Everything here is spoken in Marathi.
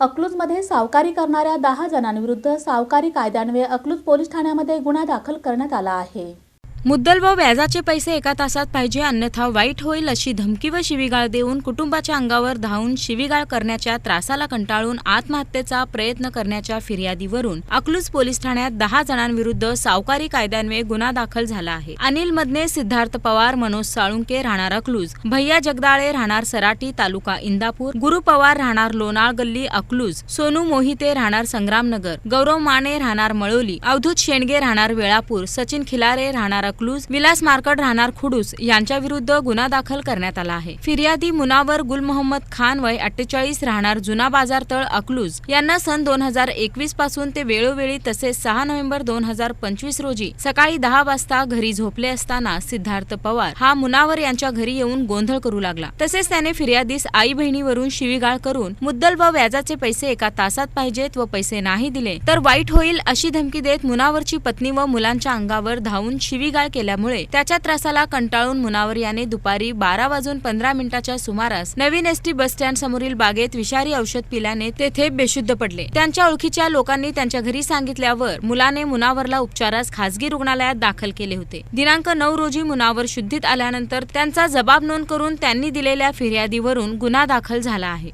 अकलूजमध्ये सावकारी करणाऱ्या दहा जणांविरुद्ध सावकारी कायद्यान्वये अकलूज पोलीस ठाण्यामध्ये गुन्हा दाखल करण्यात आला आहे. मुद्दल व व्याजाचे पैसे एका तासात पाहिजे अन्यथा वाईट होईल अशी धमकी व शिवीगाळ देऊन कुटुंबाच्या अंगावर धावून शिवीगाळ करण्याच्या त्रासाला कंटाळून आत्महत्येचा प्रयत्न करण्याच्या फिर्यादीवरून अकलूज पोलीस ठाण्यात दहा जणांविरुद्ध सावकारी कायद्यान्वये गुन्हा दाखल झाला आहे. अनिल मदने सिद्धार्थ पवार मनोज साळुंके राहणार अकलूज. भैया जगदाळे राहणार सराटी तालुका इंदापूर. गुरु पवार राहणार लोणाळ गल्ली अकलूज. सोनू मोहिते राहणार संग्रामनगर. गौरव माने राहणार मळोली. अवधूत शेंडगे राहणार वेळापूर. सचिन खिलारे राहणार अकलूज विलास मार्कड राहणार खुडूस यांच्या विरुद्ध गुन्हा दाखल करण्यात आला आहे. फिर्यादी मुनावर गुल मोहम्मद खान वय अठ्ठेचाळीस राहणार जुना बाजार तळ अकलूज. यांना सन दोन हजार एकवीसपासून ते वेळोवेळी तसेच सहा नोव्हेंबर दोन हजार पंचवीस रोजी सकाळी दहा वाजता घरी झोपले असताना सिद्धार्थ पवार हा मुनावर यांच्या घरी येऊन गोंधळ करू लागला. तसेच त्याने फिर्यादीस आई बहिणीवरून शिवीगाळ करून मुद्दल व व्याजाचे पैसे एका तासात पाहिजेत व पैसे नाही दिले तर वाईट होईल अशी धमकी देत मुनावरची पत्नी व मुलांच्या अंगावर धावून शिवीगाळ केल्यामुळे त्याच्या त्रासाला कंटाळून मुनावर याने दुपारी बारा वाजून पंधरा मिनिटाच्या सुमारास नवीन एसटी बस स्टँड समोरील बागेत विषारी औषध पिल्याने तेथे बेशुद्ध पडले. त्यांच्या ओळखीच्या लोकांनी त्यांच्या घरी सांगितल्यावर मुलाने मुनावरला उपचारास खासगी रुग्णालयात दाखल केले होते. दिनांक नऊ रोजी मुनावर शुद्धीत आल्यानंतर त्यांचा जबाब नोंद करून त्यांनी दिलेल्या फिर्यादीवरून गुन्हा दाखल झाला आहे.